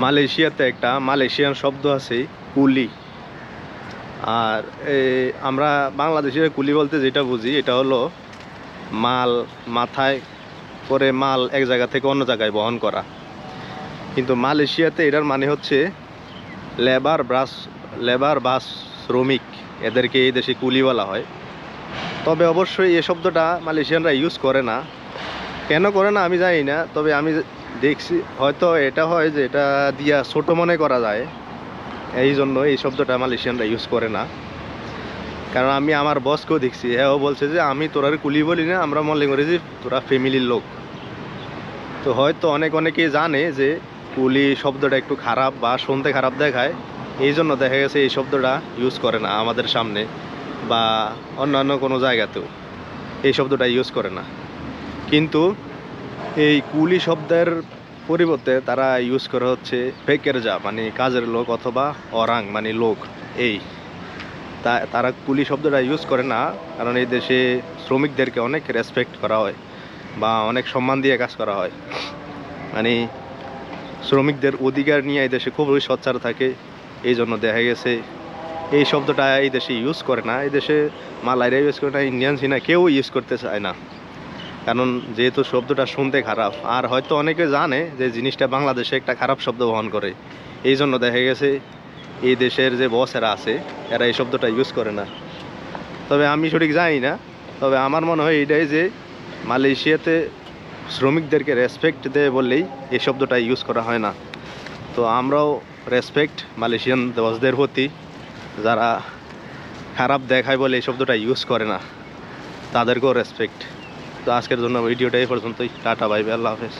মালয়েশিয়াতে একটা মালয়েশিয়ান শব্দ আছে কুলি। আর এ, আমরা বাংলাদেশের কুলি বলতে যেটা বুঝি এটা হলো মাল মাথায় করে মাল এক জায়গা থেকে অন্য জায়গায় বহন করা। কিন্তু মালয়েশিয়াতে এটার মানে হচ্ছে লেবার ব্রাস লেবার বাস শ্রমিক এদেরকে এই দেশে কুলি বলা হয়। তবে অবশ্যই এই শব্দটা মালয়েশিয়ানরা ইউজ করে না। কেন করে না আমি জানি না তবে আমি দেখছি, হয়তো এটা হয় যে এটা দিয়া ছোট মনে করা যায়। এই জন্য এই শব্দটা মালয়েশিয়ানরা ইউজ করে না। কারণ আমি আমার বসকেও দেখছি হ্যাঁ বলছে যে, আমি তোরা কুলি বলি না, আমরা মনে করি যে তোরা ফ্যামিলির লোক। তো হয়তো অনেক অনেকেই জানে যে কুলি শব্দটা একটু খারাপ বা শুনতে খারাপ দেখায়। এই জন্য দেখা গেছে এই শব্দটা ইউজ করে না আমাদের সামনে বা অন্যান্য কোনো জায়গাতেও। এই শব্দটা ইউজ করে না। কিন্তু এই কুলি শব্দের পরিবর্তে তারা ইউজ করে হচ্ছে ফেকের যা মানে কাজের লোক অথবা অরাং মানে লোক, এই। তারা কুলি শব্দটা ইউজ করে না, কারণ এই দেশে শ্রমিকদেরকে অনেক রেসপেক্ট করা হয় বা অনেক সম্মান দিয়ে কাজ করা হয়। মানে শ্রমিকদের অধিকার নিয়ে এই দেশে খুবই সচ্চার থাকে, এই জন্য দেখা গেছে এই শব্দটা এই দেশে ইউজ করে না। এই দেশে মালাইরা ইউজ করে না ইন্ডিয়ান সিনা কেউ ইউজ করতে চায় না। কারণ যেহেতু শব্দটা শুনতে খারাপ, আর হয়তো অনেকে জানে যে জিনিসটা বাংলাদেশে একটা খারাপ শব্দ বহন করে। এই জন্য দেখা গেছে এই দেশের যে বসেরা আছে, এরা এই শব্দটা ইউজ করে না। তবে আমি সঠিক জানি না, তবে আমার মনে হয় এটাই যে মালয়েশিয়াতে শ্রমিকদেরকে রেসপেক্ট দেয় বললেই এই শব্দটা ইউজ করা হয় না। তো আমরাও রেসপেক্ট মালয়েশিয়ান বসদের প্রতি, যারা খারাপ দেখায় বলে এই শব্দটা ইউজ করে না, তাদেরকেও রেসপেক্ট তো আজকের জন্য ভিডিওটা এই পর্যন্তই টাটা ভাই আল্লাহ হাফেজ।